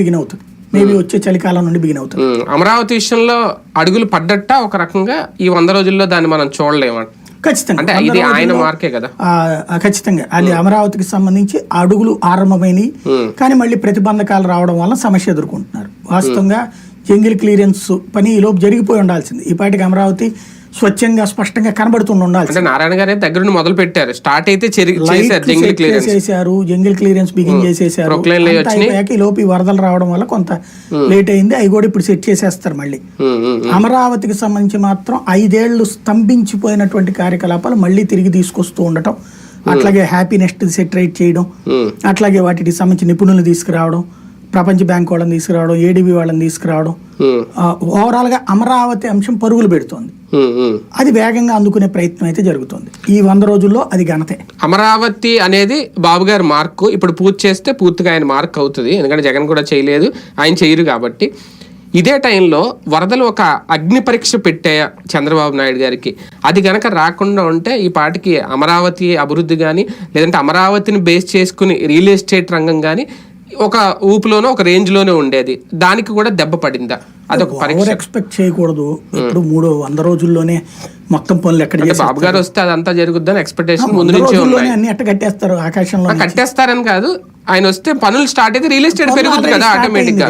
Begin అవుతుంది. Maybe వచ్చే చలికాలం నుండి బిగిన్ అవుతుంది. ఉమ్, అమరావతి విషయంలో అడుగులు పడ్డట్ట ఒక రకంగా ఈ వంద రోజుల్లో దాన్ని మనం చూడలేము? ఖచ్చితంగా. అంటే ఇది ఆయన మార్కే కదా. ఖచ్చితంగా. అది అమరావతికి సంబంధించి అడుగులు ఆరంభమైనవి కానీ మళ్ళీ ప్రతిబంధకాలు రావడం వల్ల సమస్య ఎదుర్కొంటున్నారు. వాస్తవంగా జంగిల్ క్లియరెన్స్ పని ఈ లోపు జరిగిపోయి ఉండాల్సింది. ఈ పాటికి అమరావతి స్వచ్ఛంగా స్పష్టంగా కనబడుతుండి ఉండాల్సింది అంటే నారాయణ గారే దగ్గర నుండి మొదలు పెట్టారు. స్టార్ట్ అయితే చేశారు జంగిల్ క్లియరెన్స్ చేసేసారు జంగిల్ క్లియరెన్స్ బిగిన్ చేసేసారు ఈ లోపు వరదలు రావడం వల్ల కొంత లేట్ అయింది. అవి కూడా ఇప్పుడు సెట్ చేసేస్తారు మళ్ళీ. ఉమ్, ఉమ్, అమరావతికి సంబంధించి మాత్రం ఐదేళ్ళు స్తంభించిపోయినటువంటి కార్యకలాపాలు మళ్ళీ తిరిగి తీసుకొస్తూ ఉండటం అట్లాగే హ్యాపీనెస్ట్ సెటరేట్ చేయడం అట్లాగే వాటికి సంబంధించి నిపుణులు తీసుకురావడం ప్రపంచ బ్యాంక్ వాళ్ళని తీసుకురావడం ఏడీబీ వాళ్ళని తీసుకురావడం overall గా అమరావతి అంశం పరుగులు పెడుతోంది. అది వేగంగా అందుకునే ప్రయత్నం అయితే జరుగుతుంది. ఈ వంద రోజుల్లో అది ఘనతే. అమరావతి అనేది బాబు గారి మార్కు. ఇప్పుడు పూర్తి చేస్తే పూర్తిగా ఆయన మార్క్ అవుతుంది. ఎందుకంటే జగన్ కూడా చేయలేదు. ఆయన చేయరు కాబట్టి. ఇదే టైంలో వరదలు ఒక అగ్ని పరీక్ష పెట్టే చంద్రబాబు నాయుడు గారికి. అది గనక రాకుండా ఉంటే ఈ పాటికి అమరావతి అభివృద్ధి కానీ లేదంటే అమరావతిని బేస్ చేసుకుని రియల్ ఎస్టేట్ రంగం కానీ ఒక ఊపులోనో ఒక రేంజ్లోనే ఉండేది. దానికి కూడా దెబ్బ పడిందా? అదొక పరీక్ష. ఎక్స్పెక్ట్ చేయకూడదు. ఇప్పుడు మూడు వంద రోజుల్లోనే మొత్తం పనులు ఎక్కడ బాబు గారు వస్తే అదంతా జరుగుద్దని ఎక్స్పెక్టేషన్ ముందు నుంచే అన్ని కట్టేస్తారు? ఆకాశంలో కట్టేస్తారని కాదు. ఆయన వస్తే పనులు స్టార్ట్ అయితే రియల్ ఎస్టేట్ పెరుగుతుంది కదా ఆటోమేటిక్గా.